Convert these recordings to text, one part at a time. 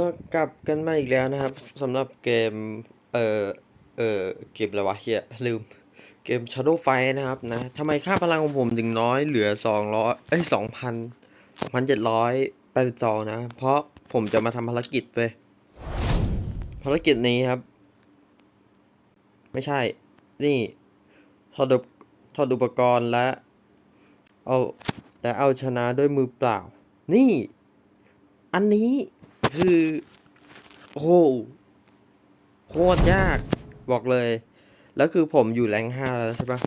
ก็กลับกันมาอีกแล้วนะครับสำหรับเกม เอ่อ เอ่อ เกมอะไรวะเฮียลืม เกม Shadow Fight นะครับนะทำไมค่าพลังของผมถึงน้อยเหลือ200เอ้ย2,000 2,782นะ เพราะผมจะมาทำภารกิจเว้ยภารกิจนี้ครับ ไม่ใช่ นี่ถอดถอดอุปกรณ์และเอาและเอาชนะด้วยมือเปล่า นี่ อันนี้ คือโอ้โหโคตรยากบอกเลย แล้วคือผมอยู่แรงห้าแล้วใช่ปะ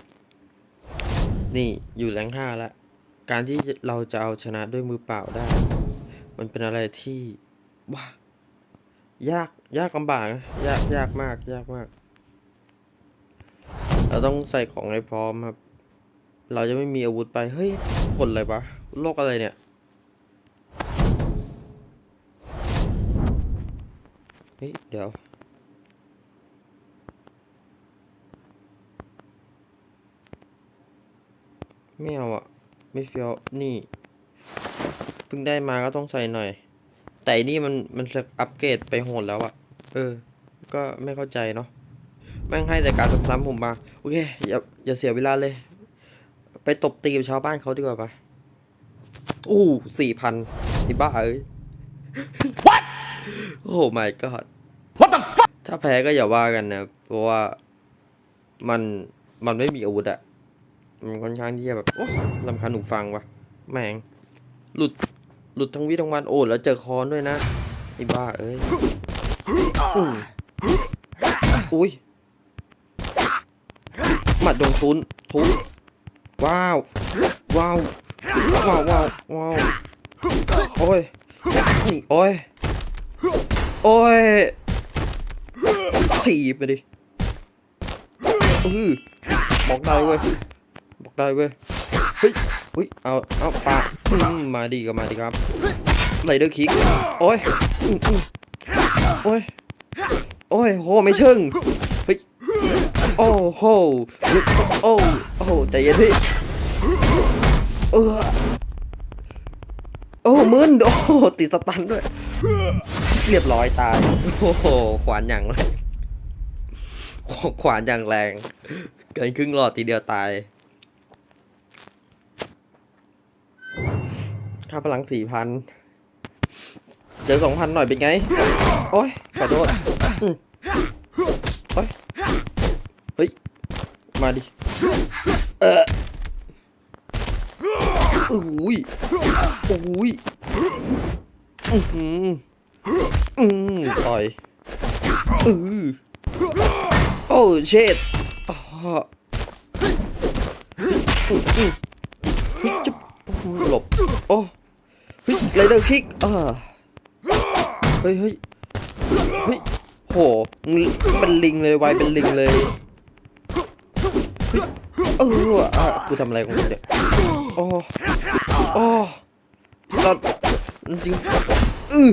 นี่อยู่แรงห้าแล้ว การที่เราจะเอาชนะด้วยมือเปล่าได้ มันเป็นอะไรที่ว้ายากยากลำบากนะยากยากมาก ยากมาก เราต้องใส่ของให้พร้อมครับ เราจะไม่มีอาวุธไป เฮ้ยผลอะไรวะโรคอะไรเนี่ย ฮ้ยเดี๋ยว ไม่เอาอะไม่เฟี้ยวนี่เพิ่งได้มาก็ต้องใส่หน่อย แต่อันนี่มันมันสักอัปเกรดไปโหดแล้วอะเออ ก็ไม่เข้าใจเนาะแม่งให้แต่การซ้ำๆผมมา โอเค อย่าอย่าเสียเวลาเลย ไปตบตีกับชาวบ้านเขาดีกว่าปะอู้สี่พันที่บ้าเอ้ย What โอ้ my god What the fuck ถ้าแพ้ก็อย่าว่ากันนะ เพราะว่ามันมันไม่มีอาวุธอะมันค่อนข้างที่จะแบบโอ้ลำคาญหูฟังวะแม่ง หลุดหลุดทั้งวิทั้งวันโอ้แล้วเจอคอนด้วยนะไอ้บ้าเอ้ยอุ้ยหมัดโดนทุนทุนว้าว ว้าวว้าวว้าวว้าวโอ้ยโอ้ยโอ้ย ถีบไปดิอือบอกได้เว้ยบอกได้เว้ยเฮ้ยเฮ้ยเอาเอาปามมาดีก็มาดีครับไรเดอร์คิกโอ้ยโอ้ยโอ้ยโหไม่เชิงเฮ้ยโอ้โหโอ้โอ้โหใจเย็นพี่เออโอ้มึนโอ้ติดสตันด้วย เรียบร้อยตาย โอ้โหขวานอย่าง แรงขวานอย่างแรง เกินครึ่งหลอดทีเดียวตาย ค่าพลังสี่พัน เจอสองพันหน่อยเป็นไง โอ้ยขอโทษโอ้ย เฮ้ย มาดิ เอออุ้ยอุ้ยอือหืออืมต่อยอือ โอ้เช็ดอ๋ออืมอืมเฮ้ยจุ๊บหลบ โอ้เฮ้ยไรเดอร์คิกอ่าเฮ้ยเฮ้ยเฮ้ยโหเป็นลิงเลยไวเป็นลิงเลยเฮ้ยเอออะกูทำอะไรของกูเนี่ยโอ้โอ้สัตว์จริงอือ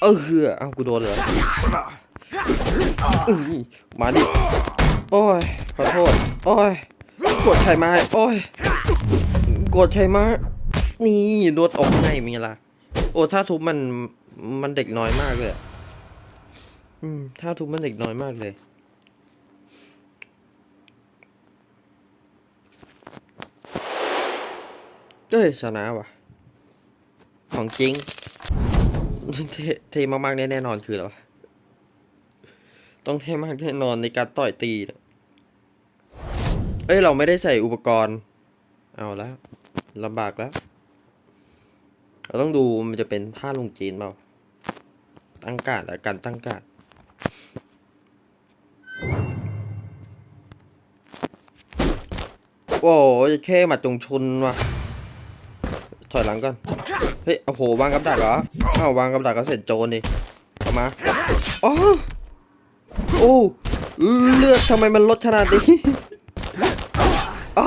เออเหือเอากูโดนเหรออื้อ มาดิ โอ้ย ขอโทษ โอ้ย กดใช่ไหมโอ้ย กดใช่ไหมนี่โดนอกให้มีละโอ้ ถ้าทุบมัน มันเด็กน้อยมากเลยอืม ถ้าทุบมันเด็กน้อยมากเลย เอ้ย ชนะว่ะ ของจริง เท่เท่มากๆแน่นอนคืออะไรว ต้องเท่มากแน่นอนในการต่อยตี เอ้ย เราไม่ได้ใส่อุปกรณ์ เอาแล้วลำบากแล้ว เราต้องดูมันจะเป็นผ้าลงจีนเปล่า ตั้งการดและการตั้งการดโอ้ยแค่หมัดจงชนว่ะ ถอยหลังก่อน เฮ้ย โอ้โห วางกับดักเหรออ้าวางกับดักก็เสร็จโจรดิเข้ามา อ๋อ อ้เลือดทำไมมันลดขนาดนี้อ๋อ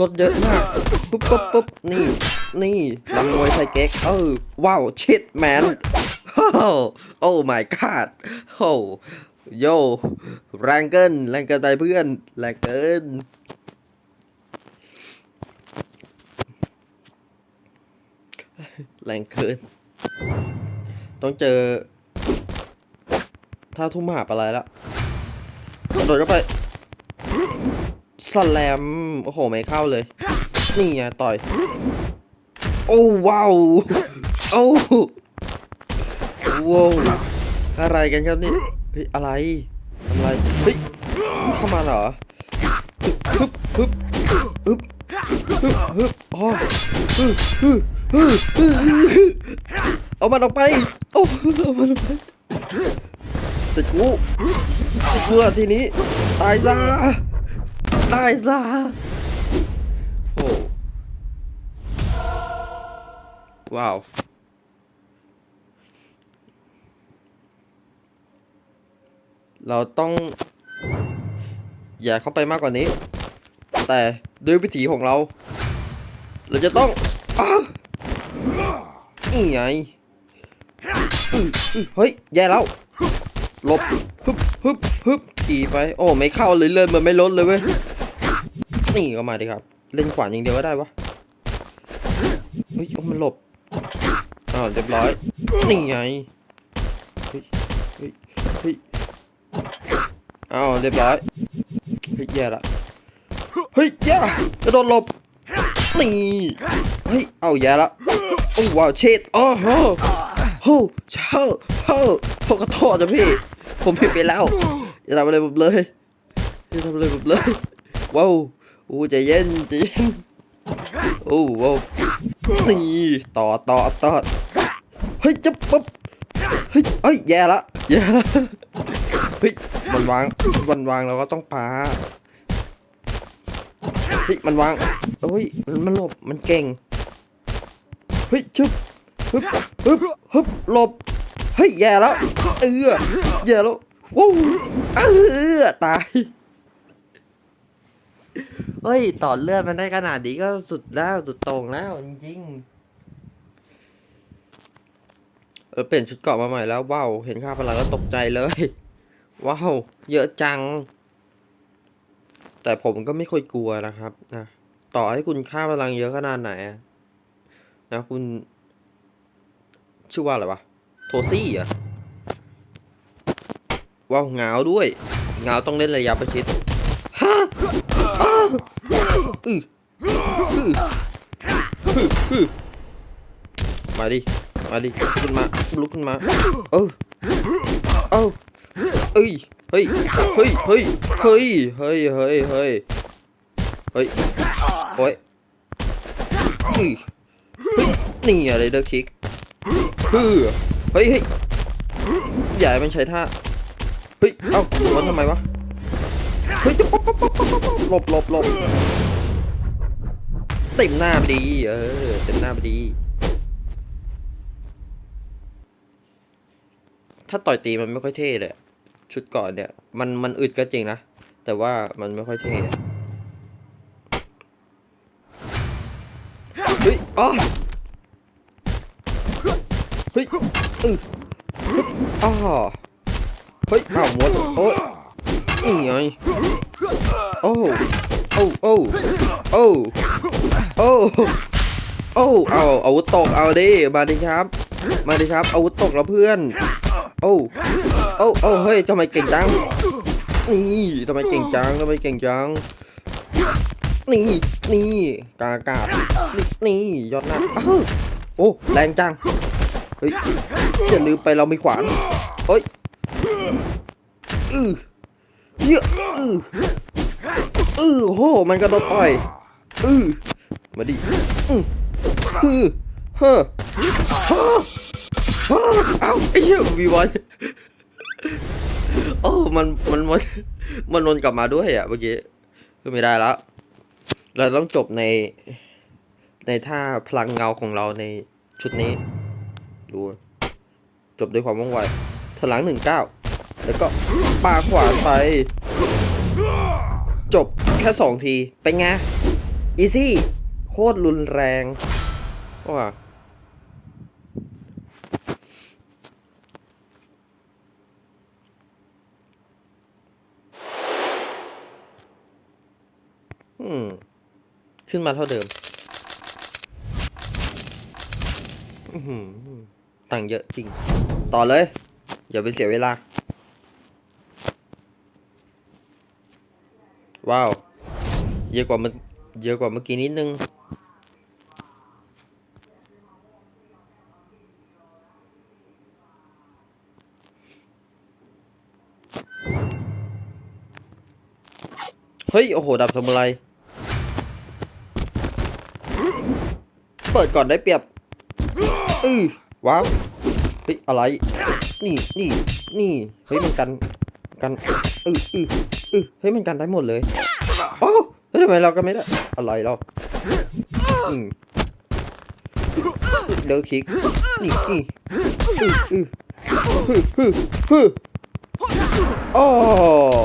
ลดเยอะมากปุ๊บปุ๊บปุ๊บนี่ นี่ลำมวยไทยเก๊กเออว้าวชิดแมนโอ้โอ้ my god โอ้โยแรงเกินแรงเกินไปเพื่อนแรงเกินแรงเกิน ต้องเจอ ถ้าทุ่มหาอะไรแล้วกระโดดเข้าไปสแลมโอ้โห ไม่เข้าเลย นี่ไงต่อย โอ้ว้าวโอ้ว้าวอะไรกันครับนี่เฮ้ยอะไรอะไรเฮ้ยเข้ามาเหรอฮึบฮึบฮึบฮึบฮึบอ๋อฮึบฮึบฮึบฮึเอามันออกไปโอ้เอามันออกไป ติดกูติดกูอทีนี้ ตายซะ ตายซะ โอ้ว้าวเราต้อง อย่าเข้าไปมากกว่านี้ แต่ด้วยวิถีของเรา เราจะต้องอ้านี่ไงเฮ้ย แย่แล้ว ลบฮึบฮึบฮึบขี่ไป โอ้ไม่เข้าเลยเลื่อนมันไม่ลดเลยเว้ย นี่ก็มาดิครับ เล่นขวานอย่างเดียวก็ได้วะ เฮ้ยโอ้มันหลบอ้าวเรียบร้อย นี่ไง เฮ้ย เฮ้ย เฮ้ยอ้าวเรียบร้อย เฮ้ยแย่ละ เฮ้ยแย่กระโดดหลบ นี่ เฮ้ย เอาแย่ละ โอ้ว้าวเช็ดโอ้โหโหเช่าโหผมขอโทษนะพี่ ผมผิดไปแล้วอย่าทำอะไรผมเลยอย่าทำอะไรผมเลยว้าวโอ้ใจเย็นใจเย็นโอ้ว้าวนี่ต่อต่อต่อเฮ้ยจะปั๊บเฮ้ยเฮ้ยแย่ละแย่ละเฮ้ยมันวางมันวางเราก็ต้องปาเฮ้ยมันวางเฮ้ยมันมันหลบมันเก่งเฮ้ยชึบฮึบฮึบฮึบหลบ เฮ้ยแย่แล้วเออแย่แล้วว้าวเออตายเฮ้ยต่อเลือดมันได้ขนาดนี้ก็สุดแล้วสุดโต่งแล้วจริงๆเออเปลี่ยนชุดเกราะมาใหม่แล้วว้าวเห็นค่าพลังก็ตกใจเลยว้าวเยอะจัง แต่ผมก็ไม่ค่อยกลัวนะครับนะต่อให้คุณค่าพลังเยอะขนาดไหนอะนะคุณชื่อว่าอะไรวะ โทซี่เหรอว้าวเงาด้วยเงาต้องเล่นระยะประชิดฮะอื้ออื้ออื้ออื้อมาดิ มาดิลุกขึ้นมาลุกขึ้นมา เออเอ้าเอ้ย เฮ้ย เฮ้ย เฮ้ย เฮ้ย เฮ้ย เฮ้ย เฮ้ย เฮ้ย โอ้ยเฮ้ยนี่อะไรเดอคิกฮือเฮ้ยเฮ้ยอย่าให้มันใช้ท่า เฮ้ย เอ้ามันทำไมวะ เฮ้ยหลบหลบหลบเต็มหน้าดี เออ เต็มหน้าดี ถ้าต่อยตีมันไม่ค่อยเท่เลย ชุดก่อนเนี่ย มันมันอึดก็จริงนะ แต่ว่ามันไม่ค่อยเท่เฮ้ยอ๋อเฮ้ย อึอ๋อเฮ้ยอ้าวหมดโอ้ยนี่ไงโอ้โอ้โอ้โอ้โอ้โอ้เอาอาวุธตกเอาดิมาดิครับ มาดิครับอาวุธตกแล้วเพื่อน โอ้โอ้โอ้เฮ้ยทำไมเก่งจังนี่ทำไมเก่งจังทำไมเก่งจังนี่นี่กากาศนี่ยอดหน้าโอ้แรงจัง เฮ้ยอย่าลืมไปเรามีขวานเฮ้ยอือเยอะอืออือโหมันกระโดดต่อยอือมาดิอือฮือเฮ้อฮ่าฮ่าเอ้าไอ้เหี้ยวีวันโอ้มันมันมันมันวนกลับมาด้วยอะเมื่อกี้คือไม่ได้แล้ว เราต้องจบในในท่าพลังเงาของเราในชุดนี้ ดูจบด้วยความว่องไวถลังหนึ่งเก้าแล้วก็ปาขวาไป จบแค่สองที เป็นไง อีซี่ โคตรรุนแรงว่าอืม ขึ้นมาเท่าเดิม อือหือ ตังเยอะจริง ต่อเลย อย่าไปเสียเวลา ว้าว เยอะกว่าเมื่อเยอะกว่าเมื่อกี้นิดนึง เฮ้ย โอ้โห ดับสมุไร เปิดก่อนได้เปรียบ อือ ว้าวเฮ้ยอะไร นี่นี่นี่เฮ้ยมันกันกันอืออืออือเฮ้ยมันกันได้หมดเลยโอ้เฮ้ยทำไมเรากันไม่ได้อะไรเราอืมเดินคลิกนี่นี่อืออือฮึฮึฮึโอ้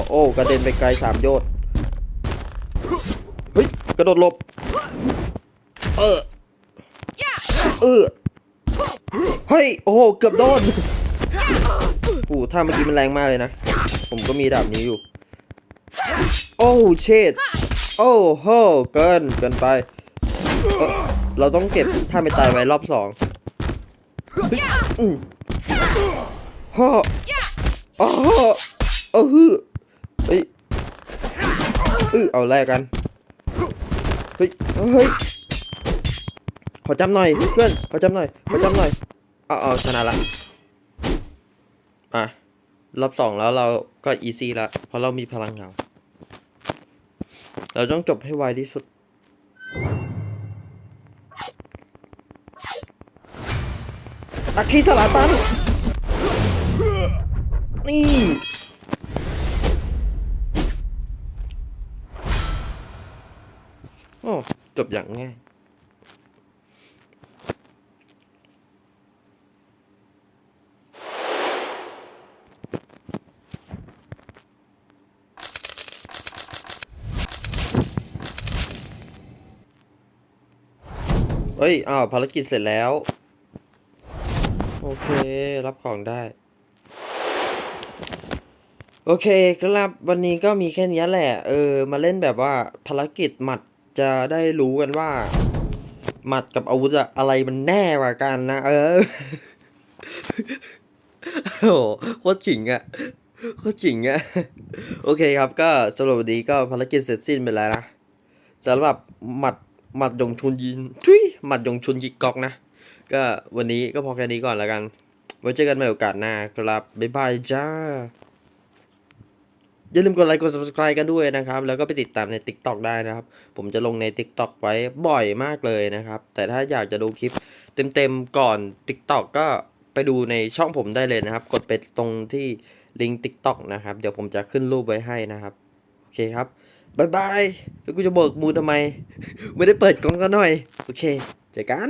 โอ้กระเด็นไปไกลสามโยชน์เฮ้ยกระโดดหลบ เออเออ เฮ้ย โอ้โห เกือบโดนโอ้ถ้าเมื่อกี้มันแรงมากเลยนะ ผมก็มีดาบนี้อยู่ โอ้เชดโอ้โห เกิน เกินไป เราต้องเก็บถ้าไม่ตายไว้รอบสองฮ้ยอืมฮ่ออ๋อเออฮึเฮ้ยเออเอาแรกกัน เฮ้ย เฮ้ย อจำหน่อยเพื่อนขอจำหน่อยขอจำหน่อยเอาเอาชนะละอะรอบสองแล้วเราก็อีซี่ละเพราะเรามีพลังเงาเราต้องจบให้ไวที่สุด อาคีสลาตัน นี่ โอ้ จบอย่างง่าย เอ้ย อ้าว ภารกิจเสร็จแล้ว โอเค รับของได้ โอเคครับวันนี้ก็มีแค่นี้แหละ เออ มาเล่นแบบว่าภารกิจหมัดจะได้รู้กันว่า หมัดกับอาวุธอะอะไรมันแน่กว่ากันนะ เออ โอ้โหโคตรฉิงอะโคตรฉิงอะโอเคครับ ก็สำหรับวันนี้ก็ภารกิจเสร็จสิ้นไปแล้วนะสำหรับหมัด หมัดยงชุนยินทุยหมัดยงชุนยิกกอกนะ ก็วันนี้ก็พอแค่นี้ก่อนแล้วกัน ไว้เจอกันใหม่โอกาสหน้าครับ บ๊ายบายจ้า อย่าลืมกดไลค์กด subscribe กันด้วยนะครับ แล้วก็ไปติดตามใน TikTok ได้นะครับ ผมจะลงใน TikTok ไว้บ่อยมากเลยนะครับ แต่ถ้าอยากจะดูคลิปเต็มๆก่อน TikTok ก็ไปดูในช่องผมได้เลยนะครับ กดไปตรงที่ลิงก์ TikTok นะครับ เดี๋ยวผมจะขึ้นรูปไว้ให้นะครับ โอเคครับ บายบาย แล้วกูจะเบิกมือทำไม ไม่ได้เปิดกล้องกันหน่อย โอเค เจอกัน